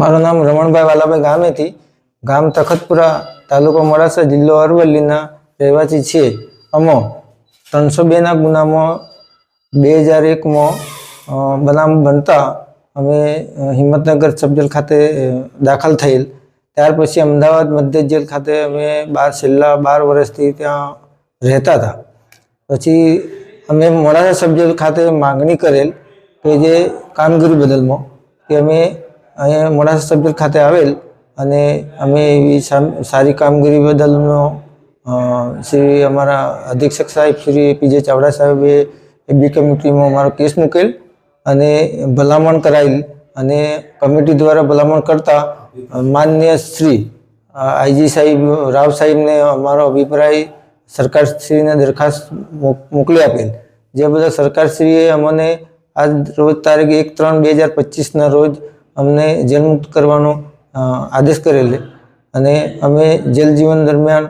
મારું નામ રમણભાઈ વાલાભાઈ ગામેથી. ગામ તખતપુરા તાલુકો મોડાસા જિલ્લો અરવલ્લીના રહેવાસી છીએ. અમો ત્રણસો બેના ગુનામાં બે હજાર એકમાં બનામ બનતા અમે હિંમતનગર સબજેલ ખાતે દાખલ થયેલ. ત્યાર પછી અમદાવાદ મધ્ય જેલ ખાતે અમે બાર, છેલ્લા બાર વર્ષથી ત્યાં રહેતા હતા. પછી અમે મોડાસા સબજેલ ખાતે માગણી કરેલ કે જે કામગીરી બદલમાં, કે અમે અહીંયા મોડાસા સબજેલ ખાતે આવેલ અને અમે એવી સારી કામગીરી બદલનો શ્રી અમારા અધિક્ષક સાહેબ શ્રી પીજે ચાવડા સાહેબે એ બી કમિટીમાં અમારો કેસ મૂકેલ અને ભલામણ કરાયેલ અને કમિટી દ્વારા ભલામણ કરતા માન્ય શ્રી આઈજી સાહેબ, રાવ સાહેબને અમારો અભિપ્રાય સરકારશ્રીને દરખાસ્ત મોક- મોકલી આપેલ. જે બધા સરકારશ્રીએ અમને આજ રોજ તારીખ એક ત્રણ બે હજાર પચીસના રોજ અમને જેલમુક્ત કરવાનો આદેશ કરેલ. છે. અને અમે જેલ જીવન દરમિયાન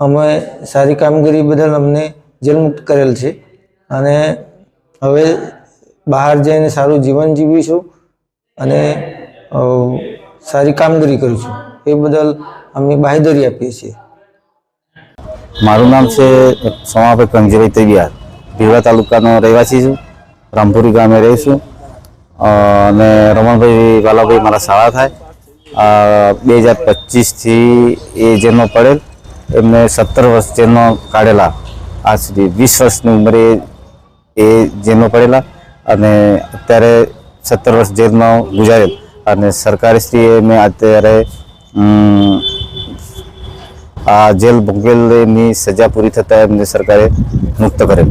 અમે સારી કામગીરી બદલ અમને જેલમુક્ત કરેલ છે. અને હવે બહાર જઈને સારું જીવન જીવીશું અને સારી કામગીરી કરીશું. એ બદલ અમે બાહેધરી આપીએ છીએ. મારું નામ છે સોમાભાઈ કંજીભાઈ તૈયાર. ભીવડા તાલુકાનો રહેવાસી છું. રામપુરી ગામે રહું છું. અ, અને રમણભાઈ વાલાભાઈ મારા શાળા થાય. બે હજાર પચીસથી એ જેમનો પડેલ, એમને સત્તર વર્ષ જેલમાં કાઢેલા. આજ સુધી વીસ વર્ષની ઉંમરે એ જેલમાં પડેલા અને અત્યારે સત્તર વર્ષ જેલમાં ગુજારેલ. અને સરકારશ્રીએ મેં અત્યારે આ જેલ ભોગવેલની સજા પૂરી થતાં એમને સરકારે મુક્ત કરેલ.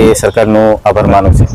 એ સરકારનો આભાર માનું છું.